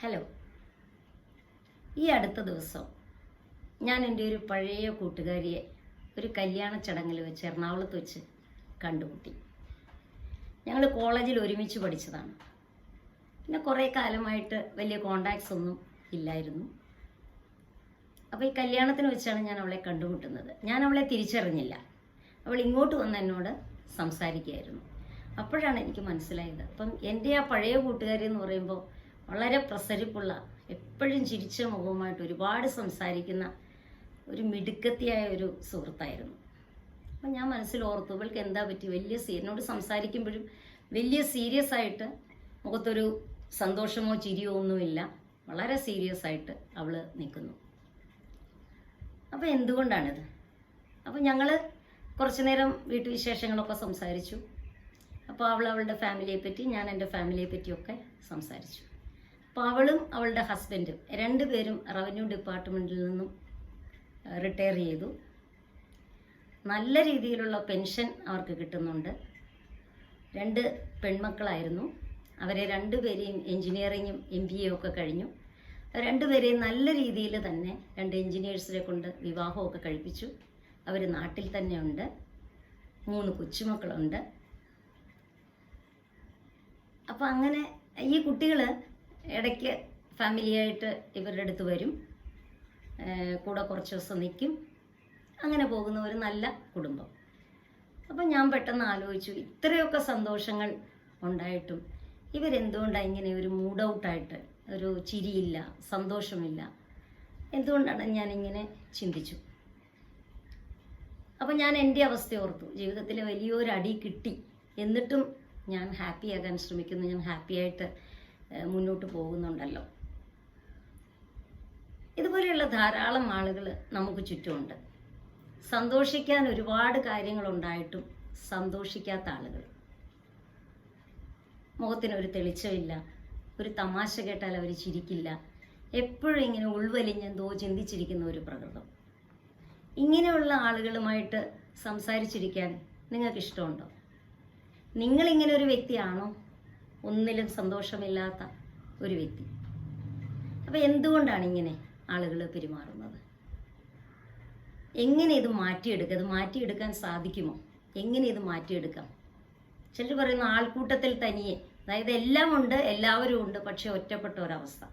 Hello ഈ അടുത്ത ദിവസം ഞാൻ എന്റെ ഒരു പഴയ കൂട്ടുകാരിയെ ഒരു കല്യാണ ചടങ്ങിൽ വെച്ച് എറണാകുളത്ത് വെച്ച് കണ്ടുമുട്ടി. ഞങ്ങൾ കോളേജിൽ ഒരുമിച്ച് പഠിച്ചതാണ്. പിന്നെ കുറേ കാലമായിട്ട് വലിയ കോണ്ടാക്ട്സ് ഒന്നും ഇല്ലായിരുന്നു. അപ്പോൾ ഈ കല്യാണത്തിന് വെച്ചാണ് ഞാൻ അവളെ കണ്ടുമുട്ടുന്നത്. ഞാൻ അവളെ തിരിച്ചറിഞ്ഞില്ല. അവൾ ഇങ്ങോട്ട് വന്ന് എന്നോട് സംസാരിക്കുകയായിരുന്നു. അപ്പോഴാണ് എനിക്ക് മനസ്സിലായത്. അപ്പം എന്റെ ആ പഴയ കൂട്ടുകാരി എന്ന് പറയുമ്പോൾ വളരെ പ്രസരിപ്പുള്ള എപ്പോഴും ചിരിച്ച മുഖവുമായിട്ട് ഒരുപാട് സംസാരിക്കുന്ന ഒരു മിടുക്കത്തിയായ ഒരു സുഹൃത്തായിരുന്നു. അപ്പം ഞാൻ മനസ്സിൽ ഓർത്തു ഇവൾക്ക് എന്താ പറ്റി? വലിയ സീ എന്നോട് സംസാരിക്കുമ്പോഴും വലിയ സീരിയസ് ആയിട്ട് മുഖത്തൊരു സന്തോഷമോ ചിരിയോ ഒന്നുമില്ല. വളരെ സീരിയസ് ആയിട്ട് അവൾ നിൽക്കുന്നു. അപ്പോൾ എന്തുകൊണ്ടാണിത്? അപ്പോൾ ഞങ്ങൾ കുറച്ചു നേരം വീട്ടുവിശേഷങ്ങളൊക്കെ സംസാരിച്ചു. അപ്പോൾ അവൾ അവളുടെ ഫാമിലിയെ പറ്റി ഞാൻ എന്റെ ഫാമിലിയെ പറ്റിയൊക്കെ സംസാരിച്ചു. അവളും അവളുടെ ഹസ്ബൻഡും രണ്ടുപേരും റവന്യൂ ഡിപ്പാർട്ട്മെന്റിൽ നിന്നും റിട്ടയർ ചെയ്തു. നല്ല രീതിയിലുള്ള പെൻഷൻ അവർക്ക് കിട്ടുന്നുണ്ട്. രണ്ട് പെൺമക്കളായിരുന്നു. അവരെ രണ്ടുപേരെയും എൻജിനീയറിങ്ങും എം ബി എ ഒക്കെ കഴിഞ്ഞു. രണ്ടുപേരെയും നല്ല രീതിയിൽ തന്നെ രണ്ട് എൻജിനീയേഴ്സിനെ കൊണ്ട് വിവാഹമൊക്കെ കഴിപ്പിച്ചു. അവർ നാട്ടിൽ തന്നെയുണ്ട്. മൂന്ന് കൊച്ചുമക്കളുണ്ട്. അപ്പം അങ്ങനെ ഈ കുട്ടികൾ ഇടയ്ക്ക് ഫാമിലിയായിട്ട് ഇവരുടെ അടുത്ത് വരും. കൂടെ കുറച്ച് ദിവസം നിൽക്കും അങ്ങനെ പോകുന്ന ഒരു നല്ല കുടുംബം. അപ്പം ഞാൻ പെട്ടെന്ന് ആലോചിച്ചു ഇത്രയൊക്കെ സന്തോഷങ്ങൾ ഉണ്ടായിട്ടും ഇവരെന്തുകൊണ്ടാണ് ഇങ്ങനെ ഒരു മൂഡ് ഔട്ടായിട്ട് ഒരു ചിരിയില്ല സന്തോഷമില്ല? എന്തുകൊണ്ടാണ് ഞാനിങ്ങനെ ചിന്തിച്ചു? അപ്പം ഞാൻ എന്റെ അവസ്ഥ ഓർത്തു ജീവിതത്തിൽ വലിയൊരു അടി കിട്ടി. എന്നിട്ടും ഞാൻ ഹാപ്പി ആകാൻ ശ്രമിക്കുന്നു ഞാൻ ഹാപ്പി ആയിട്ട് ഏഹ്, മുന്നോട്ട് പോകുന്നുണ്ടല്ലോ. ഇതുപോലെയുള്ള ധാരാളം ആളുകൾ നമുക്ക് ചുറ്റുമുണ്ട്. സന്തോഷിക്കാൻ ഒരുപാട് കാര്യങ്ങളുണ്ടായിട്ടും സന്തോഷിക്കാത്ത ആളുകൾ. മുഖത്തിനൊരു തെളിച്ചമില്ല ഒരു തമാശ കേട്ടാൽ അവർ ചിരിക്കില്ല. എപ്പോഴും ഇങ്ങനെ ഉൾവലിഞ്ഞെന്തോ ചിന്തിച്ചിരിക്കുന്ന ഒരു പ്രകൃതം. ഇങ്ങനെയുള്ള ആളുകളുമായിട്ട് സംസാരിച്ചിരിക്കാൻ നിങ്ങൾക്ക് ഇഷ്ടമുണ്ടോ നിങ്ങളിങ്ങനെ ഒരു വ്യക്തിയാണോ? ഒന്നിലും സന്തോഷമില്ലാത്ത ഒരു വ്യക്തി. അപ്പോൾ എന്തുകൊണ്ടാണ് ഇങ്ങനെ ആളുകൾ പെരുമാറുന്നത്? എങ്ങനെ ഇത് മാറ്റിയെടുക്കുക ഇത് മാറ്റിയെടുക്കാൻ സാധിക്കുമോ? എങ്ങനെ ഇത് മാറ്റിയെടുക്കാം? ചിലർ പറയുന്ന ആൾക്കൂട്ടത്തിൽ തനിയെ. അതായത് എല്ലാം ഉണ്ട് എല്ലാവരും ഉണ്ട് പക്ഷെ ഒറ്റപ്പെട്ട ഒരവസ്ഥ.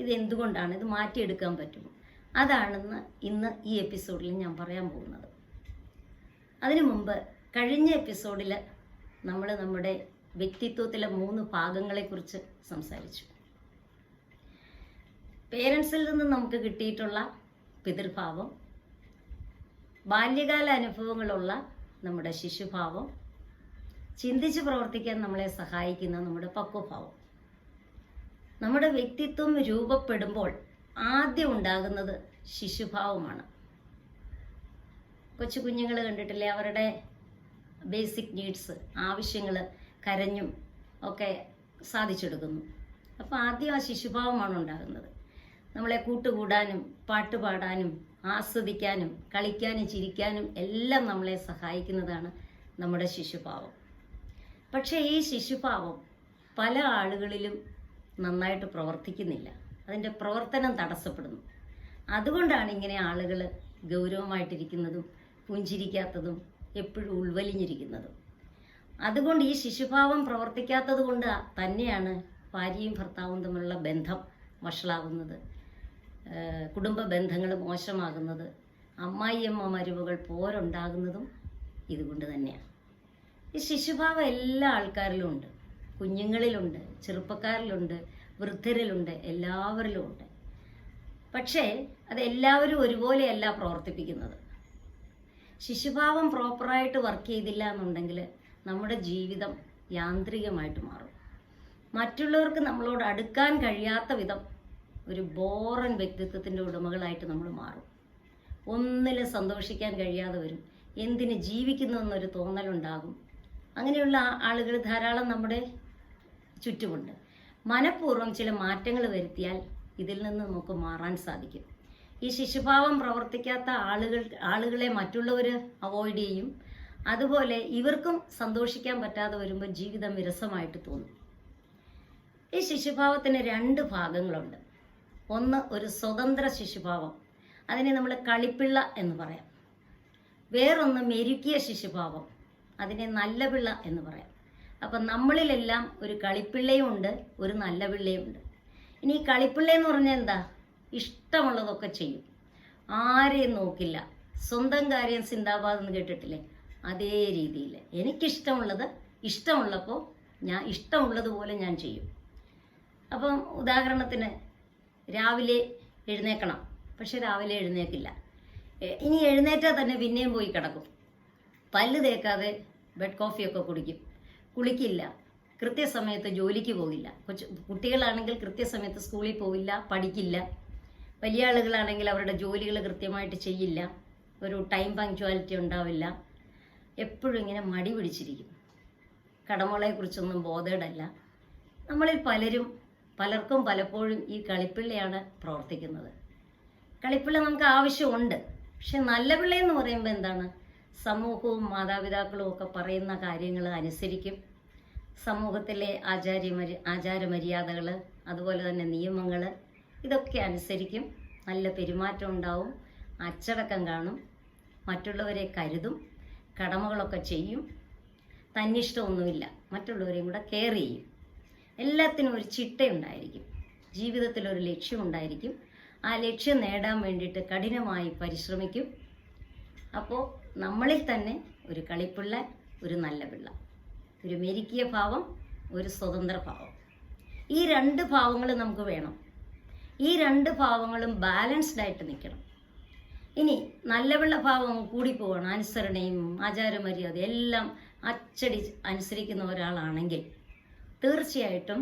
ഇത് എന്തുകൊണ്ടാണ്? ഇത് മാറ്റിയെടുക്കാൻ പറ്റുമോ? അതാണെന്ന് ഇന്ന് ഈ എപ്പിസോഡിൽ ഞാൻ പറയാൻ പോകുന്നത്. അതിനു മുമ്പ് കഴിഞ്ഞ എപ്പിസോഡിൽ നമ്മൾ നമ്മുടെ വ്യക്തിത്വത്തിലെ മൂന്ന് ഭാഗങ്ങളെക്കുറിച്ച് സംസാരിച്ചു. പേരൻസിൽ നിന്ന് നമുക്ക് കിട്ടിയിട്ടുള്ള പിതൃഭാവം ബാല്യകാല അനുഭവങ്ങളുള്ള നമ്മുടെ ശിശുഭാവം ചിന്തിച്ച് പ്രവർത്തിക്കാൻ നമ്മളെ സഹായിക്കുന്ന നമ്മുടെ പക്വഭാവം. നമ്മുടെ വ്യക്തിത്വം രൂപപ്പെടുമ്പോൾ ആദ്യം ഉണ്ടാകുന്നത് ശിശുഭാവമാണ്. കൊച്ചു കുഞ്ഞുങ്ങൾ കണ്ടിട്ടില്ലേ അവരുടെ ബേസിക് നീഡ്സ് ആവശ്യങ്ങൾ കരഞ്ഞും ഒക്കെ സാധിച്ചെടുക്കുന്നു. അപ്പോൾ ആദ്യം ആ ശിശുഭാവമാണ് ഉണ്ടാകുന്നത്. നമ്മളെ കൂട്ടുകൂടാനും പാട്ടുപാടാനും ആസ്വദിക്കാനും കളിക്കാനും ചിരിക്കാനും എല്ലാം നമ്മളെ സഹായിക്കുന്നതാണ് നമ്മുടെ ശിശുഭാവം. പക്ഷേ ഈ ശിശുഭാവം പല ആളുകളിലും നന്നായിട്ട് പ്രവർത്തിക്കുന്നില്ല. അതിന്റെ പ്രവർത്തനം തടസ്സപ്പെടുന്നു. അതുകൊണ്ടാണ് ഇങ്ങനെ ആളുകൾ ഗൗരവമായിട്ടിരിക്കുന്നതും പുഞ്ചിരിക്കാത്തതും എപ്പോഴും ഉൾവലിഞ്ഞിരിക്കുന്നതും. അതുകൊണ്ട് ഈ ശിശുഭാവം പ്രവർത്തിക്കാത്തത് കൊണ്ട് തന്നെയാണ് ഭാര്യയും ഭർത്താവും തമ്മിലുള്ള ബന്ധം വഷളാകുന്നത് കുടുംബ ബന്ധങ്ങൾ മോശമാകുന്നത്. അമ്മായിയമ്മ മരുമകൾ പോരുണ്ടാകുന്നതും ഇതുകൊണ്ട് തന്നെയാണ്. ഈ ശിശുഭാവം എല്ലാ ആൾക്കാരിലും ഉണ്ട് കുഞ്ഞുങ്ങളിലുണ്ട് ചെറുപ്പക്കാരിലുണ്ട് വൃദ്ധരിലുണ്ട് എല്ലാവരിലും ഉണ്ട് പക്ഷേ അത് എല്ലാവരും ഒരുപോലെയല്ല പ്രവർത്തിപ്പിക്കുന്നത്. ശിശുഭാവം പ്രോപ്പറായിട്ട് വർക്ക് ചെയ്തില്ല എന്നുണ്ടെങ്കിൽ നമ്മുടെ ജീവിതം യാന്ത്രികമായിട്ട് മാറും. മറ്റുള്ളവർക്ക് നമ്മളോട് അടുക്കാൻ കഴിയാത്ത വിധം ഒരു ബോറൻ വ്യക്തിത്വത്തിന്റെ ഉടമകളായിട്ട് നമ്മൾ മാറും. ഒന്നിലും സന്തോഷിക്കാൻ കഴിയാതെ വരും. എന്തിന് ജീവിക്കുന്നു എന്നൊരു തോന്നലുണ്ടാകും. അങ്ങനെയുള്ള ആളുകൾ ധാരാളം നമ്മുടെ ചുറ്റുമുണ്ട്. മനഃപൂർവം ചില മാറ്റങ്ങൾ വരുത്തിയാൽ ഇതിൽ നിന്ന് നമുക്ക് മാറാൻ സാധിക്കും. ഈ ശിശുഭാവം പ്രവർത്തിക്കാത്ത ആളുകൾ ആളുകളെ മറ്റുള്ളവർ അവോയ്ഡ് ചെയ്യും. അതുപോലെ ഇവർക്കും സന്തോഷിക്കാൻ പറ്റാതെ വരുമ്പോൾ ജീവിതം വിരസമായിട്ട് തോന്നും. ഈ ശിശുഭാവത്തിന് രണ്ട് ഭാഗങ്ങളുണ്ട്. ഒന്ന് ഒരു സ്വതന്ത്ര ശിശുഭാവം. അതിനെ നമ്മൾ കളിപ്പിള്ള എന്ന് പറയാം. വേറൊന്ന് മെരുക്കിയ ശിശുഭാവം. അതിനെ നല്ല പിള്ള എന്ന് പറയാം. അപ്പം നമ്മളിലെല്ലാം ഒരു കളിപ്പിള്ളയുമുണ്ട് ഒരു നല്ല പിള്ളയുമുണ്ട് ഇനി ഈ കളിപ്പിള്ള എന്ന് പറഞ്ഞാൽ എന്താ? ഇഷ്ടമുള്ളതൊക്കെ ചെയ്യും. ആരെയും നോക്കില്ല. സ്വന്തം കാര്യം സിന്ദാബാദ് എന്ന് കേട്ടിട്ടില്ലേ? അതേ രീതിയിൽ. എനിക്കിഷ്ടമുള്ളത് ഇഷ്ടമുള്ളപ്പോൾ ഞാൻ ഇഷ്ടമുള്ളതുപോലെ ഞാൻ ചെയ്യും. അപ്പം ഉദാഹരണത്തിന് രാവിലെ എഴുന്നേക്കണം. പക്ഷെ രാവിലെ എഴുന്നേക്കില്ല. ഇനി എഴുന്നേറ്റാൽ തന്നെ പിന്നെയും പോയി കിടക്കും. പല്ല് തേക്കാതെ ബെഡ് കോഫിയൊക്കെ കുടിക്കും. കുളിക്കില്ല. കൃത്യസമയത്ത് ജോലിക്ക് പോകില്ല. കൊച്ചു കുട്ടികളാണെങ്കിൽ കൃത്യസമയത്ത് സ്കൂളിൽ പോവില്ല പഠിക്കില്ല. വലിയ ആളുകളാണെങ്കിൽ അവരുടെ ജോലികൾ കൃത്യമായിട്ട് ചെയ്യില്ല. ഒരു ടൈം പങ്ക്ച്വാലിറ്റി ഉണ്ടാവില്ല. എപ്പോഴും ഇങ്ങനെ മടി പിടിച്ചിരിക്കും. കടമകളെക്കുറിച്ചൊന്നും ബോധേഡല്ല നമ്മളിൽ പലരും പലർക്കും പലപ്പോഴും ഈ കളിപ്പിള്ളയാണ് പ്രവർത്തിക്കുന്നത്. കളിപ്പിള്ള നമുക്ക് ആവശ്യമുണ്ട്. പക്ഷെ നല്ല പിള്ള എന്ന് പറയുമ്പോൾ എന്താണ്? സമൂഹവും മാതാപിതാക്കളും ഒക്കെ പറയുന്ന കാര്യങ്ങൾ അനുസരിക്കും. സമൂഹത്തിലെ ആചാര്യമര്യ ആചാരമര്യാദകൾ അതുപോലെ തന്നെ നിയമങ്ങൾ ഇതൊക്കെ അനുസരിക്കും. നല്ല പെരുമാറ്റം ഉണ്ടാവും. അച്ചടക്കം കാണും. മറ്റുള്ളവരെ കരുതും. കടമകളൊക്കെ ചെയ്യും. തന്നിഷ്ടമൊന്നുമില്ല. മറ്റുള്ളവരെയും കൂടെ കെയർ ചെയ്യും. എല്ലാത്തിനും ഒരു ചിട്ടയുണ്ടായിരിക്കും. ജീവിതത്തിൽ ഒരു ലക്ഷ്യമുണ്ടായിരിക്കും. ആ ലക്ഷ്യം നേടാൻ വേണ്ടിയിട്ട് കഠിനമായി പരിശ്രമിക്കും. അപ്പോൾ നമ്മളിൽ തന്നെ ഒരു കളിപ്പിള്ള ഒരു നല്ല പിള്ള ഒരു മെരുക്കിയ ഭാവം ഒരു സ്വതന്ത്ര ഭാവം. ഈ രണ്ട് ഭാവങ്ങൾ നമുക്ക് വേണം. ഈ രണ്ട് ഭാവങ്ങളും ബാലൻസ്ഡ് ആയിട്ട് നിൽക്കണം. ഇനി നല്ല പിള്ള ഭാവം കൂടിപ്പോവാണ്. അനുസരണയും ആചാരമര്യാദ എല്ലാം അച്ചടി അനുസരിക്കുന്ന ഒരാളാണെങ്കിൽ തീർച്ചയായിട്ടും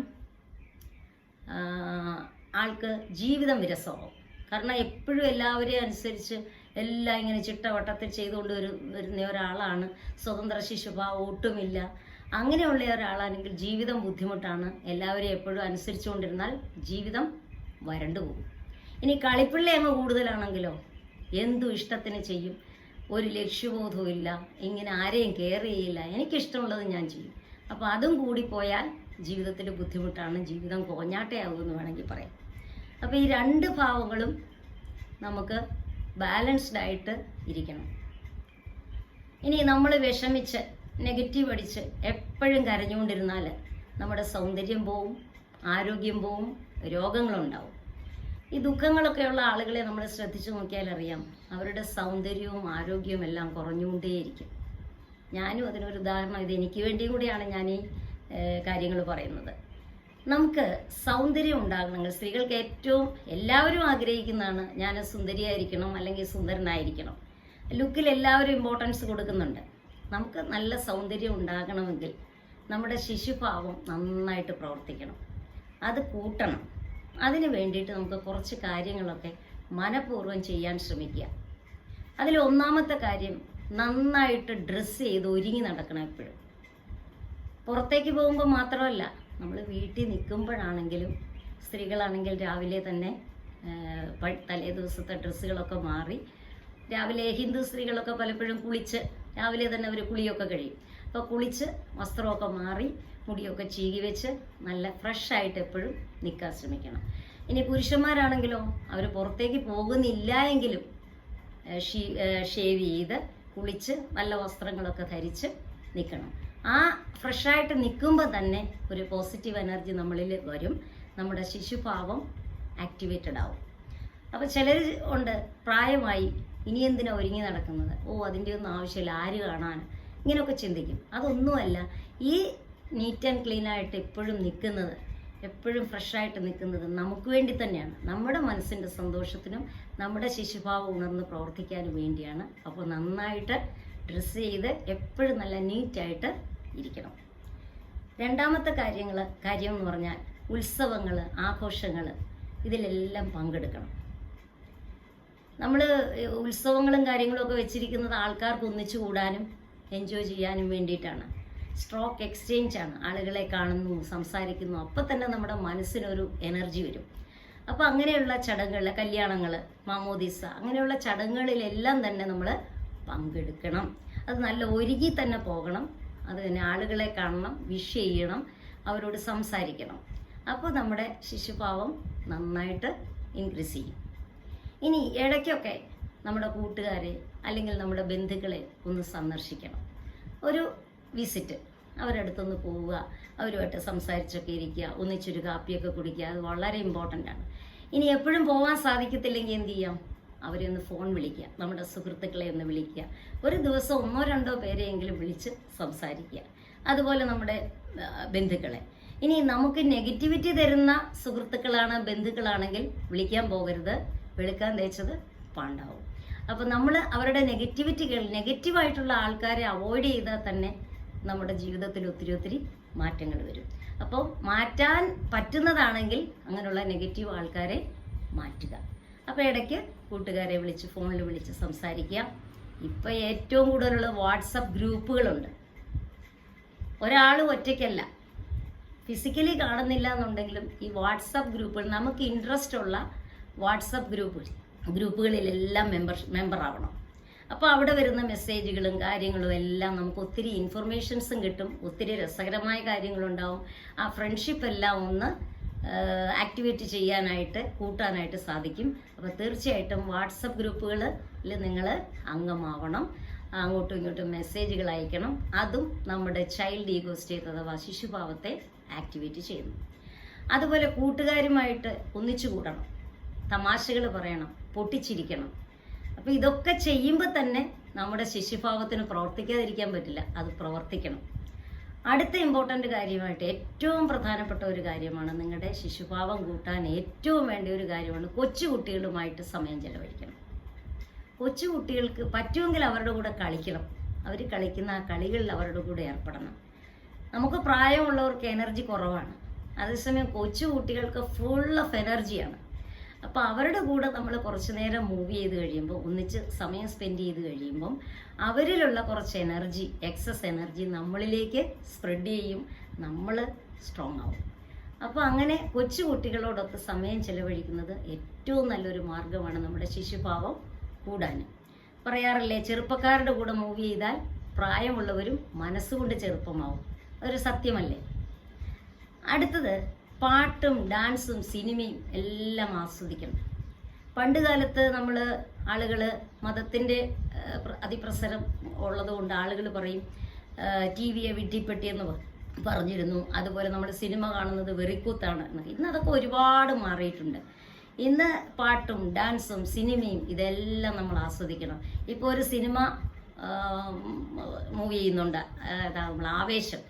ആൾക്ക് ജീവിതം വിരസമാവും. കാരണം എപ്പോഴും എല്ലാവരെയും അനുസരിച്ച് എല്ലാം ഇങ്ങനെ ചിട്ടവട്ടത്തിൽ ചെയ്തുകൊണ്ട് വരുന്ന ഒരാളാണ്. സ്വതന്ത്ര ശിശുഭാവം ഒട്ടുമില്ല. അങ്ങനെയുള്ള ഒരാളാണെങ്കിൽ ജീവിതം ബുദ്ധിമുട്ടാണ്. എല്ലാവരെയും എപ്പോഴും അനുസരിച്ചുകൊണ്ടിരുന്നാൽ ജീവിതം വരണ്ടു പോകും ഇനി കളിപ്പിള്ളി അങ്ങ് കൂടുതലാണെങ്കിലോ? എന്തു ഇഷ്ടത്തിന് ചെയ്യും? ഒരു ലക്ഷ്യബോധവും ഇല്ല ഇങ്ങനെ ആരെയും കെയർ ചെയ്യില്ല. എനിക്കിഷ്ടമുള്ളത് ഞാൻ ചെയ്യും. അപ്പോൾ അതും കൂടി പോയാൽ ജീവിതത്തിൽ ബുദ്ധിമുട്ടാണ്. ജീവിതം കോഞ്ഞാട്ടയാകും എന്ന് വേണമെങ്കിൽ പറയാം. അപ്പോൾ ഈ രണ്ട് ഭാവങ്ങളും നമുക്ക് ബാലൻസ്ഡ് ആയിട്ട് ഇരിക്കണം. ഇനി നമ്മൾ വിഷമിച്ച് നെഗറ്റീവ് അടിച്ച് എപ്പോഴും കരഞ്ഞുകൊണ്ടിരുന്നാൽ നമ്മുടെ സൗന്ദര്യം പോവും ആരോഗ്യം പോവും രോഗങ്ങളുണ്ടാവും. ഈ ദുഃഖങ്ങളൊക്കെയുള്ള ആളുകളെ നമ്മൾ ശ്രദ്ധിച്ചു നോക്കിയാൽ അറിയാം. അവരുടെ സൗന്ദര്യവും ആരോഗ്യവും എല്ലാം കുറഞ്ഞുകൊണ്ടേയിരിക്കും. ഞാനും അതിനൊരു ഉദാഹരണം ഇത് എനിക്ക് വേണ്ടിയും കൂടിയാണ് ഞാൻ ഈ കാര്യങ്ങൾ പറയുന്നത്. നമുക്ക് സൗന്ദര്യം ഉണ്ടാകണമെങ്കിൽ സ്ത്രീകൾക്ക് ഏറ്റവും എല്ലാവരും ആഗ്രഹിക്കുന്നതാണ് ഞാൻ സുന്ദരിയായിരിക്കണം അല്ലെങ്കിൽ സുന്ദരനായിരിക്കണം. ലുക്കിൽ എല്ലാവരും ഇമ്പോർട്ടൻസ് കൊടുക്കുന്നുണ്ട്. നമുക്ക് നല്ല സൗന്ദര്യം ഉണ്ടാകണമെങ്കിൽ നമ്മുടെ ശിശുഭാവം നന്നായിട്ട് പ്രവർത്തിക്കണം. അത് കൂട്ടണം. അതിന് വേണ്ടിയിട്ട് നമുക്ക് കുറച്ച് കാര്യങ്ങളൊക്കെ മനഃപൂർവം ചെയ്യാൻ ശ്രമിക്കുക. അതിൽ ഒന്നാമത്തെ കാര്യം നന്നായിട്ട് ഡ്രസ്സ് ചെയ്ത് ഒരുങ്ങി നടക്കണം എപ്പോഴും. പുറത്തേക്ക് പോകുമ്പോൾ മാത്രമല്ല നമ്മൾ വീട്ടിൽ നിൽക്കുമ്പോഴാണെങ്കിലും സ്ത്രീകളാണെങ്കിൽ രാവിലെ തന്നെ തലേ ദിവസത്തെ ഡ്രസ്സുകളൊക്കെ മാറി രാവിലെ ഹിന്ദു സ്ത്രീകളൊക്കെ പലപ്പോഴും കുളിച്ച് രാവിലെ തന്നെ അവർ കുളിയൊക്കെ കഴിയും. അപ്പോൾ കുളിച്ച് വസ്ത്രമൊക്കെ മാറി മുടിയൊക്കെ ചീകി വെച്ച് നല്ല ഫ്രഷ് ആയിട്ട് എപ്പോഴും നിൽക്കാൻ ശ്രമിക്കണം. ഇനി പുരുഷന്മാരാണെങ്കിലോ അവർ പുറത്തേക്ക് പോകുന്നില്ല എങ്കിലും ഷേവ് ചെയ്ത് കുളിച്ച് നല്ല വസ്ത്രങ്ങളൊക്കെ ധരിച്ച് നിൽക്കണം ആ ഫ്രഷായിട്ട് നിൽക്കുമ്പോൾ തന്നെ ഒരു പോസിറ്റീവ് എനർജി നമ്മളിൽ വരും. നമ്മുടെ ശിശുഭാവം ആക്ടിവേറ്റഡ് ആവും. അപ്പോൾ ചിലർ ഉണ്ട് പ്രായമായി ഇനി എന്തിനാ ഒരുങ്ങി നടക്കുന്നത്? ഓ അതിന്റെ ഒന്നും ആവശ്യമില്ല ആര് കാണാൻ? ഇങ്ങനെയൊക്കെ ചിന്തിക്കും. അതൊന്നുമല്ല. ഈ നീറ്റ് ആൻഡ് ക്ലീൻ ആയിട്ട് എപ്പോഴും നിൽക്കുന്നത് എപ്പോഴും ഫ്രഷായിട്ട് നിൽക്കുന്നത് നമുക്ക് വേണ്ടി തന്നെയാണ്. നമ്മുടെ മനസ്സിന്റെ സന്തോഷത്തിനും നമ്മുടെ ശിശുഭാവം ഉണർന്ന് പ്രവർത്തിക്കാനും വേണ്ടിയാണ്. അപ്പോൾ നന്നായിട്ട് ഡ്രസ്സ് ചെയ്ത് എപ്പോഴും നല്ല നീറ്റായിട്ട് ഇരിക്കണം. രണ്ടാമത്തെ കാര്യങ്ങൾ കാര്യം എന്ന് പറഞ്ഞാൽ ഉത്സവങ്ങൾ ആഘോഷങ്ങൾ ഇതിലെല്ലാം പങ്കെടുക്കണം. നമ്മൾ ഉത്സവങ്ങളും കാര്യങ്ങളും ഒക്കെ വെച്ചിരിക്കുന്നത് ആൾക്കാർക്ക് ഒന്നിച്ചു കൂടാനും എൻജോയ് ചെയ്യാനും വേണ്ടിയിട്ടാണ്. സ്ട്രോക്ക് എക്സ്ചേഞ്ച് ആണ്. ആളുകളെ കാണുന്നു സംസാരിക്കുന്നു അപ്പം തന്നെ നമ്മുടെ മനസ്സിനൊരു എനർജി വരും. അപ്പോൾ അങ്ങനെയുള്ള ചടങ്ങുകൾ കല്യാണങ്ങൾ മാമോദീസ അങ്ങനെയുള്ള ചടങ്ങുകളിലെല്ലാം തന്നെ നമ്മൾ പങ്കെടുക്കണം. അത് നല്ല ഒരുങ്ങി തന്നെ പോകണം. അത് തന്നെ ആളുകളെ കാണണം വിഷ് ചെയ്യണം അവരോട് സംസാരിക്കണം. അപ്പോൾ നമ്മുടെ ശിശുഭാവം നന്നായിട്ട് ഇൻക്രീസ് ചെയ്യും. ഇനി ഇടയ്ക്കൊക്കെ നമ്മുടെ കൂട്ടുകാരെ അല്ലെങ്കിൽ നമ്മുടെ ബന്ധുക്കളെ ഒന്ന് സന്ദർശിക്കണം. ഒരു വിസിറ്റ് അവരടുത്തൊന്ന് പോവുക അവരുമായിട്ട് സംസാരിച്ചൊക്കെ ഇരിക്കുക ഒന്നിച്ചൊരു കാപ്പിയൊക്കെ കുടിക്കുക അത് വളരെ ഇമ്പോർട്ടന്റ് ആണ്. ഇനി എപ്പോഴും പോകാൻ സാധിക്കത്തില്ലെങ്കിൽ എന്ത് ചെയ്യാം? അവരെ ഒന്ന് ഫോൺ വിളിക്കുക നമ്മുടെ സുഹൃത്തുക്കളെ ഒന്ന് വിളിക്കുക ഒരു ദിവസം ഒന്നോ രണ്ടോ പേരെയെങ്കിലും വിളിച്ച് സംസാരിക്കുക. അതുപോലെ നമ്മുടെ ബന്ധുക്കളെ. ഇനി നമുക്ക് നെഗറ്റിവിറ്റി തരുന്ന സുഹൃത്തുക്കളാണ് ബന്ധുക്കളാണെങ്കിൽ വിളിക്കാൻ പോകരുത്. വിളിക്കാൻ തേച്ചത് പാണ്ടാവും. അപ്പോൾ നമ്മൾ അവരുടെ നെഗറ്റിവിറ്റികൾ നെഗറ്റീവായിട്ടുള്ള ആൾക്കാരെ അവോയ്ഡ് ചെയ്താൽ തന്നെ നമ്മുടെ ജീവിതത്തിൽ ഒത്തിരി ഒത്തിരി മാറ്റങ്ങൾ വരും. അപ്പോൾ മാറ്റാൻ പറ്റുന്നതാണെങ്കിൽ അങ്ങനെയുള്ള നെഗറ്റീവ് ആൾക്കാരെ മാറ്റുക. അപ്പോൾ ഇടയ്ക്ക് കൂട്ടുകാരെ വിളിച്ച് ഫോണിൽ വിളിച്ച് സംസാരിക്കുക. ഇപ്പം ഏറ്റവും കൂടുതലുള്ള വാട്സപ്പ് ഗ്രൂപ്പുകളുണ്ട്. ഒരാൾ ഒറ്റയ്ക്കല്ല. ഫിസിക്കലി കാണുന്നില്ല എന്നുണ്ടെങ്കിലും ഈ വാട്സപ്പ് ഗ്രൂപ്പുകൾ നമുക്ക് ഇൻട്രസ്റ്റ് ഉള്ള വാട്സപ്പ് ഗ്രൂപ്പ് ഗ്രൂപ്പുകളിലെല്ലാം മെമ്പർ മെമ്പർ ആവണം. അപ്പോൾ അവിടെ വരുന്ന മെസ്സേജുകളും കാര്യങ്ങളും എല്ലാം നമുക്ക് ഒത്തിരി ഇൻഫർമേഷൻസും കിട്ടും. ഒത്തിരി രസകരമായ കാര്യങ്ങളുണ്ടാവും. ആ ഫ്രണ്ട്ഷിപ്പ് എല്ലാം ഒന്ന് ആക്ടിവേറ്റ് ചെയ്യാനായിട്ട് കൂട്ടാനായിട്ട് സാധിക്കും. അപ്പോൾ തീർച്ചയായിട്ടും വാട്സപ്പ് ഗ്രൂപ്പുകളിൽ നിങ്ങൾ അംഗമാവണം. അങ്ങോട്ടും ഇങ്ങോട്ടും മെസ്സേജുകൾ അയക്കണം. അതും നമ്മുടെ ചൈൽഡ് ഈഗോ സ്റ്റേറ്റ് അഥവാ ശിശുഭാവത്തെ ആക്ടിവേറ്റ് ചെയ്യുന്നു. അതുപോലെ കൂട്ടുകാരുമായിട്ട് ഒന്നിച്ചു കൂടണം. തമാശകൾ പറയണം. പൊട്ടിച്ചിരിക്കണം. അപ്പോൾ ഇതൊക്കെ ചെയ്യുമ്പോൾ തന്നെ നമ്മുടെ ശിശുഭാവത്തിന് പ്രവർത്തിക്കാതിരിക്കാൻ പറ്റില്ല അത് പ്രവർത്തിക്കണം. അടുത്ത ഇമ്പോർട്ടന്റ് കാര്യമായിട്ട് ഏറ്റവും പ്രധാനപ്പെട്ട ഒരു കാര്യമാണ് നിങ്ങളുടെ ശിശുഭാവം കൂട്ടാൻ ഏറ്റവും വേണ്ട ഒരു കാര്യമാണ് കൊച്ചുകുട്ടികളുമായിട്ട് സമയം ചെലവഴിക്കണം. കൊച്ചുകുട്ടികൾക്ക് പറ്റുമെങ്കിൽ അവരുടെ കൂടെ കളിക്കണം. അവർ കളിക്കുന്ന ആ കളികളിൽ അവരുടെ കൂടെ ഏർപ്പെടണം. നമുക്ക് പ്രായമുള്ളവർക്ക് എനർജി കുറവാണ്. അതേസമയം കൊച്ചു കുട്ടികൾക്ക് ഫുൾ ഓഫ് എനർജിയാണ് അപ്പോൾ അവരുടെ കൂടെ നമ്മൾ കുറച്ച് നേരം മൂവ് ചെയ്ത് കഴിയുമ്പോൾ ഒന്നിച്ച് സമയം സ്പെൻഡ് ചെയ്ത് കഴിയുമ്പം അവരിലുള്ള കുറച്ച് എനർജി എക്സസ് എനർജി നമ്മളിലേക്ക് സ്പ്രെഡ് ചെയ്യും നമ്മൾ സ്ട്രോങ് ആവും. അപ്പോൾ അങ്ങനെ കൊച്ചു കുട്ടികളോടൊത്ത് സമയം ചെലവഴിക്കുന്നത് ഏറ്റവും നല്ലൊരു മാർഗമാണ് നമ്മുടെ ശിശുഭാവം കൂടാൻ. പറയാറില്ലേ ചെറുപ്പക്കാരുടെ കൂടെ മൂവ് ചെയ്താൽ പ്രായമുള്ളവരും മനസ്സുകൊണ്ട് ചെറുപ്പമാവും. അതൊരു സത്യമല്ലേ? അടുത്തത് പാട്ടും ഡാൻസും സിനിമയും എല്ലാം ആസ്വദിക്കണം. പണ്ട് കാലത്ത് നമ്മൾ ആളുകൾ മതത്തിന്റെ അതിപ്രസരം ഉള്ളതുകൊണ്ട് ആളുകൾ പറയും ടി വിയെ വിഡ്ഢിപ്പെട്ടിയെന്ന് പറഞ്ഞിരുന്നു. അതുപോലെ നമ്മൾ സിനിമ കാണുന്നത് വെറിക്കൂത്താണ് ഇന്ന് അതൊക്കെ ഒരുപാട് മാറിയിട്ടുണ്ട്. ഇന്ന് പാട്ടും ഡാൻസും സിനിമയും ഇതെല്ലാം നമ്മൾ ആസ്വദിക്കണം. ഇപ്പോൾ ഒരു സിനിമ മൂവ് ചെയ്യുന്നുണ്ട്. നമ്മൾ ആവേശം.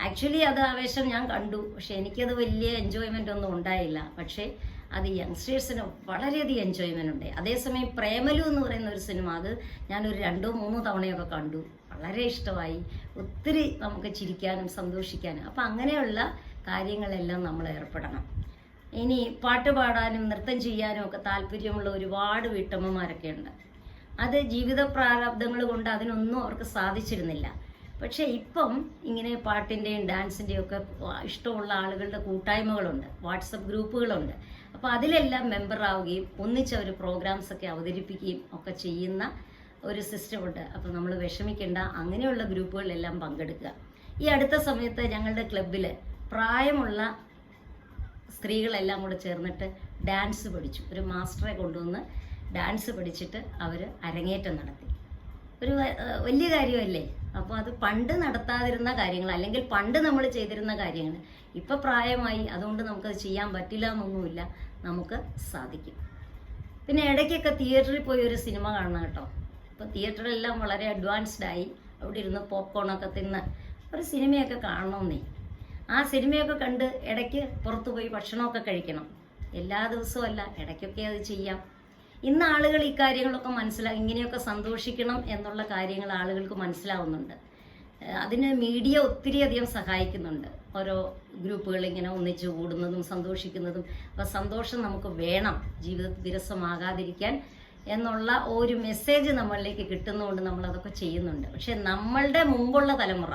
ആക്ച്വലി അത് ആവേശം ഞാൻ കണ്ടു. പക്ഷെ എനിക്കത് വലിയ എൻജോയ്മെന്റ് ഒന്നും ഉണ്ടായില്ല. പക്ഷേ അത് യങ്സ്റ്റേഴ്സിന് വളരെയധികം എൻജോയ്മെന്റ് ഉണ്ട്. അതേസമയം പ്രേമലു എന്ന് പറയുന്ന ഒരു സിനിമ അത് ഞാനൊരു രണ്ടോ മൂന്നോ തവണയൊക്കെ കണ്ടു. വളരെ ഇഷ്ടമായി. ഒത്തിരി നമുക്ക് ചിരിക്കാനും സന്തോഷിക്കാനും. അപ്പം അങ്ങനെയുള്ള കാര്യങ്ങളെല്ലാം നമ്മൾ ഏർപ്പെടണം. ഇനി പാട്ട് പാടാനും നൃത്തം ചെയ്യാനും ഒക്കെ താല്പര്യമുള്ള ഒരുപാട് വീട്ടമ്മമാരൊക്കെ ഉണ്ട്. അത് ജീവിത പ്രാരബ്ധങ്ങൾ കൊണ്ട് അതിനൊന്നും അവർക്ക് സാധിച്ചിരുന്നില്ല. പക്ഷേ ഇപ്പം ഇങ്ങനെ പാട്ടിന്റെയും ഡാൻസിന്റെയും ഒക്കെ ഇഷ്ടമുള്ള ആളുകളുടെ കൂട്ടായ്മകളുണ്ട്. വാട്സപ്പ് ഗ്രൂപ്പുകളുണ്ട്. അപ്പോൾ അതിലെല്ലാം മെമ്പർ ആവുകയും ഒന്നിച്ച് അവർ പ്രോഗ്രാംസ് ഒക്കെ അവതരിപ്പിക്കുകയും ഒക്കെ ചെയ്യുന്ന ഒരു സിസ്റ്റമുണ്ട് അപ്പോൾ നമ്മൾ വിഷമിക്കേണ്ട. അങ്ങനെയുള്ള ഗ്രൂപ്പുകളിലെല്ലാം പങ്കെടുക്കുക. ഈ അടുത്ത സമയത്ത് ഞങ്ങളുടെ ക്ലബിൽ പ്രായമുള്ള സ്ത്രീകളെല്ലാം കൂടെ ചേർന്നിട്ട് ഡാൻസ് പഠിച്ചു. ഒരു മാസ്റ്ററെ കൊണ്ടുവന്ന് ഡാൻസ് പഠിച്ചിട്ട് അവർ അരങ്ങേറ്റം നടത്തി. ഒരു വലിയ കാര്യമല്ലേ? അപ്പോൾ അത് പണ്ട് നടത്താതിരുന്ന കാര്യങ്ങൾ അല്ലെങ്കിൽ പണ്ട് നമ്മൾ ചെയ്തിരുന്ന കാര്യങ്ങൾ. ഇപ്പൊ പ്രായമായി അതുകൊണ്ട് നമുക്കത് ചെയ്യാൻ പറ്റില്ല എന്നൊന്നുമില്ല. നമുക്ക് സാധിക്കും. പിന്നെ ഇടയ്ക്കൊക്കെ തിയേറ്ററിൽ പോയി ഒരു സിനിമ കാണണം കേട്ടോ. ഇപ്പൊ തിയേറ്ററെല്ലാം വളരെ അഡ്വാൻസ്ഡ് ആയി. അവിടെ ഇരുന്ന് പോപ്കോണൊക്കെ തിന്ന് ഒരു സിനിമയൊക്കെ കാണണമെന്നേ ആ സിനിമയൊക്കെ കണ്ട് ഇടയ്ക്ക് പുറത്തു പോയി ഭക്ഷണമൊക്കെ കഴിക്കണം. എല്ലാ ദിവസവും അല്ല ഇടയ്ക്കൊക്കെ അത് ചെയ്യാം. ഇന്ന് ആളുകൾ ഈ കാര്യങ്ങളൊക്കെ മനസ്സിലാക്കി ഇങ്ങനെയൊക്കെ സന്തോഷിക്കണം എന്നുള്ള കാര്യങ്ങൾ ആളുകൾക്ക് മനസ്സിലാവുന്നുണ്ട്. അതിന് മീഡിയ ഒത്തിരി അധികം സഹായിക്കുന്നുണ്ട്. ഓരോ ഗ്രൂപ്പുകൾ ഇങ്ങനെ ഒന്നിച്ച് കൂടുന്നതും സന്തോഷിക്കുന്നതും അപ്പൊ സന്തോഷം നമുക്ക് വേണം ജീവിതത്തിൽ വിരസമാകാതിരിക്കാൻ എന്നുള്ള ഒരു മെസ്സേജ് നമ്മളിലേക്ക് കിട്ടുന്നതുകൊണ്ട് നമ്മൾ അതൊക്കെ ചെയ്യുന്നുണ്ട്. പക്ഷെ നമ്മളുടെ മുമ്പുള്ള തലമുറ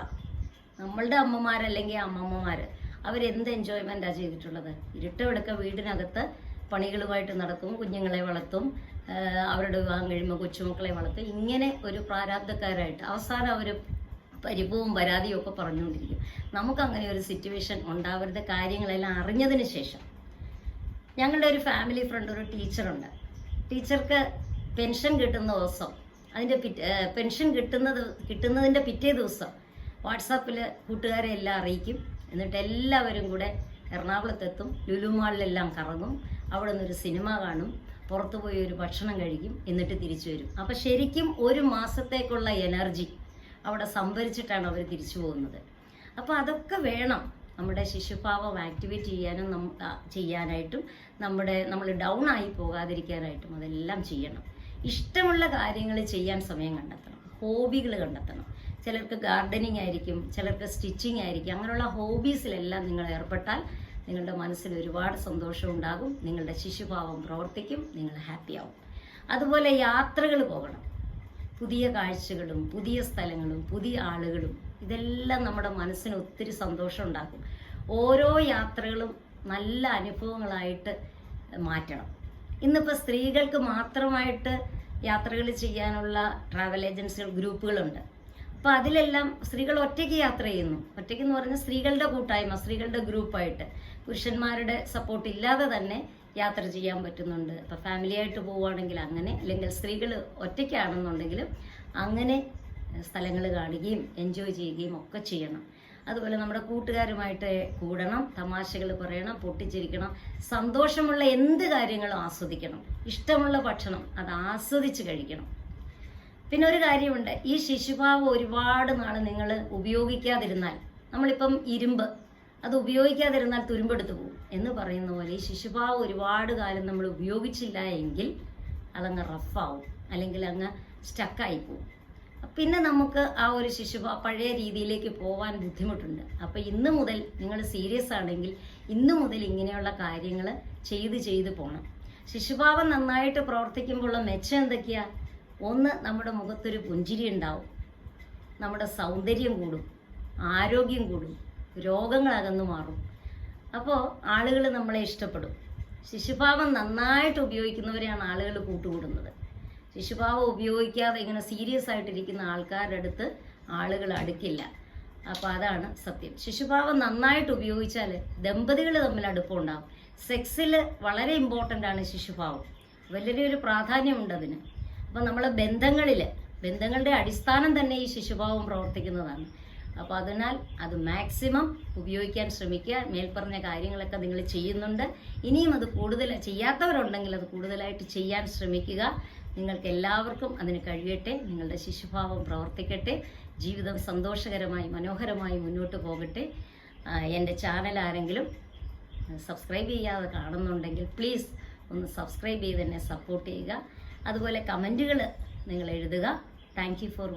നമ്മളുടെ അമ്മമാരല്ലെങ്കിൽ അമ്മമ്മമാർ അവരെന്ത് എൻജോയ്മെന്റാ ചെയ്തിട്ടുള്ളത്? ഇരുട്ടമെടുക്ക വീടിനകത്ത് പണികളുമായിട്ട് നടക്കും കുഞ്ഞുങ്ങളെ വളർത്തും അവരുടെ വിവാഹം കഴിയുമ്പോൾ കൊച്ചുമക്കളെ വളർത്തും. ഇങ്ങനെ ഒരു പ്രാരാബ്ധക്കാരായിട്ട് അവസാനം അവർ പരിഭവവും പരാതിയും ഒക്കെ പറഞ്ഞുകൊണ്ടിരിക്കും. നമുക്ക് അങ്ങനെ ഒരു സിറ്റുവേഷൻ ഉണ്ടാവരുത്. കാര്യങ്ങളെല്ലാം അറിഞ്ഞതിന് ശേഷം. ഞങ്ങളുടെ ഒരു ഫാമിലി ഫ്രണ്ട് ഒരു ടീച്ചറുണ്ട് ടീച്ചർക്ക് പെൻഷൻ കിട്ടുന്ന ദിവസം അതിന്റെ പെൻഷൻ കിട്ടുന്നത് കിട്ടുന്നതിന്റെ പിറ്റേ ദിവസം വാട്സാപ്പിൽ കൂട്ടുകാരെ എല്ലാം അറിയിക്കും. എന്നിട്ട് എല്ലാവരും കൂടെ എറണാകുളത്തെത്തും ലുലുമാളിലെല്ലാം കറങ്ങും. അവിടെ നിന്നൊരു സിനിമ കാണും പുറത്തു പോയി ഒരു ഭക്ഷണം കഴിക്കും എന്നിട്ട് തിരിച്ചു വരും. അപ്പം ശരിക്കും ഒരു മാസത്തേക്കുള്ള എനർജി അവിടെ സംഭരിച്ചിട്ടാണ് അവർ തിരിച്ചു പോകുന്നത്. അപ്പോൾ അതൊക്കെ വേണം. നമ്മുടെ ശിശുഭാവം ആക്ടിവേറ്റ് ചെയ്യാനും നം ചെയ്യാനായിട്ടും നമ്മുടെ നമ്മൾ ഡൗൺ ആയി പോകാതിരിക്കാനായിട്ടും അതെല്ലാം ചെയ്യണം. ഇഷ്ടമുള്ള കാര്യങ്ങൾ ചെയ്യാൻ സമയം കണ്ടെത്തണം. ഹോബികൾ കണ്ടെത്തണം. ചിലർക്ക് ഗാർഡനിങ് ആയിരിക്കും ചിലർക്ക് സ്റ്റിച്ചിങ് ആയിരിക്കും അങ്ങനെയുള്ള ഹോബീസിലെല്ലാം നിങ്ങൾ ഏർപ്പെട്ടാൽ നിങ്ങളുടെ മനസ്സിൽ ഒരുപാട് സന്തോഷം ഉണ്ടാകും. നിങ്ങളുടെ ശിശുഭാവം പ്രവർത്തിക്കും. നിങ്ങൾ ഹാപ്പി ആവും. അതുപോലെ യാത്രകൾ പോകണം. പുതിയ കാഴ്ചകളും പുതിയ സ്ഥലങ്ങളും പുതിയ ആളുകളും ഇതെല്ലാം നമ്മുടെ മനസ്സിന് ഒത്തിരി സന്തോഷം ഉണ്ടാക്കും. ഓരോ യാത്രകളും നല്ല അനുഭവങ്ങളായിട്ട് മാറ്റണം. ഇന്നിപ്പോൾ സ്ത്രീകൾക്ക് മാത്രമായിട്ട് യാത്രകൾ ചെയ്യാനുള്ള ട്രാവൽ ഏജൻസികൾ ഗ്രൂപ്പുകളുണ്ട്. അപ്പോൾ അതിലെല്ലാം സ്ത്രീകൾ ഒറ്റയ്ക്ക് യാത്ര ചെയ്യുന്നു. ഒറ്റയ്ക്ക് എന്ന് പറഞ്ഞാൽ സ്ത്രീകളുടെ കൂട്ടായ്മ സ്ത്രീകളുടെ ഗ്രൂപ്പായിട്ട്. പുരുഷന്മാരുടെ സപ്പോർട്ട് ഇല്ലാതെ തന്നെ യാത്ര ചെയ്യാൻ പറ്റുന്നുണ്ട്. ഫാമിലി ആയിട്ട് പോവുകയാണെങ്കിൽ അങ്ങനെ അല്ലെങ്കിൽ സ്ത്രീകൾ ഒറ്റയ്ക്കാണെന്നുണ്ടെങ്കിലും അങ്ങനെ സ്ഥലങ്ങൾ കാണുകയും എൻജോയ് ചെയ്യുകയും ഒക്കെ ചെയ്യണം. അതുപോലെ നമ്മുടെ കൂട്ടുകാരുമായിട്ട് കൂടണം തമാശകൾ പറയണം പൊട്ടിച്ചിരിക്കണം സന്തോഷമുള്ള എന്ത് കാര്യങ്ങളും ആസ്വദിക്കണം. ഇഷ്ടമുള്ള ഭക്ഷണം അത് ആസ്വദിച്ച് കഴിക്കണം. പിന്നെ ഒരു കാര്യമുണ്ട് ഈ ശിശുഭാവം ഒരുപാട് നാൾ നിങ്ങൾ ഉപയോഗിക്കാതിരുന്നാൽ നമ്മളിപ്പം ഇരുമ്പ് അത് ഉപയോഗിക്കാതിരുന്നാൽ തുരുമ്പെടുത്തു പോകും എന്ന് പറയുന്ന പോലെ ഈ ശിശുഭാവം ഒരുപാട് കാലം നമ്മൾ ഉപയോഗിച്ചില്ല എങ്കിൽ അതങ്ങ് റഫാവും അല്ലെങ്കിൽ അങ്ങ് സ്റ്റക്കായി പോകും. പിന്നെ നമുക്ക് ആ ഒരു ശിശുഭാ പഴയ രീതിയിലേക്ക് പോകാൻ ബുദ്ധിമുട്ടുണ്ട്. അപ്പോൾ ഇന്ന് മുതൽ നിങ്ങൾ സീരിയസ് ആണെങ്കിൽ ഇന്ന് മുതൽ ഇങ്ങനെയുള്ള കാര്യങ്ങൾ ചെയ്ത് ചെയ്ത് പോകണം ശിശുഭാവം നന്നായിട്ട് പ്രവർത്തിക്കുമ്പോഴുള്ള മെച്ചം എന്തൊക്കെയാ? ഒന്ന് നമ്മുടെ മുഖത്തൊരു പുഞ്ചിരി ഉണ്ടാവും. നമ്മുടെ സൗന്ദര്യം കൂടും. ആരോഗ്യം കൂടും. രോഗങ്ങൾ അകന്നു മാറും. അപ്പോൾ ആളുകൾ നമ്മളെ ഇഷ്ടപ്പെടും. ശിശുഭാവം നന്നായിട്ട് ഉപയോഗിക്കുന്നവരെയാണ് ആളുകൾ കൂട്ടുകൂടുന്നത്. ശിശുഭാവം ഉപയോഗിക്കാതെ ഇങ്ങനെ സീരിയസ് ആയിട്ടിരിക്കുന്ന ആൾക്കാരുടെ അടുത്ത് ആളുകൾ അടുക്കില്ല. അപ്പോൾ അതാണ് സത്യം. ശിശുഭാവം നന്നായിട്ട് ഉപയോഗിച്ചാൽ ദമ്പതികൾ തമ്മിൽ അടുപ്പം ഉണ്ടാവും. സെക്സിൽ വളരെ ഇമ്പോർട്ടന്റ് ആണ് ശിശുഭാവം വലിയൊരു പ്രാധാന്യമുണ്ട് അതിന്. അപ്പോൾ നമ്മളെ ബന്ധങ്ങളിൽ ബന്ധങ്ങളുടെ അടിസ്ഥാനം തന്നെ ഈ ശിശുഭാവം പ്രവർത്തിക്കുന്നതാണ്. അപ്പോൾ അതിനാൽ അത് മാക്സിമം ഉപയോഗിക്കാൻ ശ്രമിക്കുക. മേൽപ്പറഞ്ഞ കാര്യങ്ങളൊക്കെ നിങ്ങൾ ചെയ്യുന്നുണ്ട്. ഇനിയും അത് കൂടുതൽ ചെയ്യാത്തവരുണ്ടെങ്കിൽ അത് കൂടുതലായിട്ട് ചെയ്യാൻ ശ്രമിക്കുക. നിങ്ങൾക്ക് എല്ലാവർക്കും അതിന് കഴിയട്ടെ. നിങ്ങളുടെ ശിശുഭാവം പ്രവർത്തിക്കട്ടെ. ജീവിതം സന്തോഷകരമായി മനോഹരമായി മുന്നോട്ട് പോകട്ടെ. എന്റെ ചാനൽ ആരെങ്കിലും സബ്സ്ക്രൈബ് ചെയ്യാതെ കാണുന്നുണ്ടെങ്കിൽ പ്ലീസ് ഒന്ന് സബ്സ്ക്രൈബ് ചെയ്ത് എന്നെ സപ്പോർട്ട് ചെയ്യുക. അതുപോലെ കമന്റുകൾ നിങ്ങൾ എഴുതുക. Thank for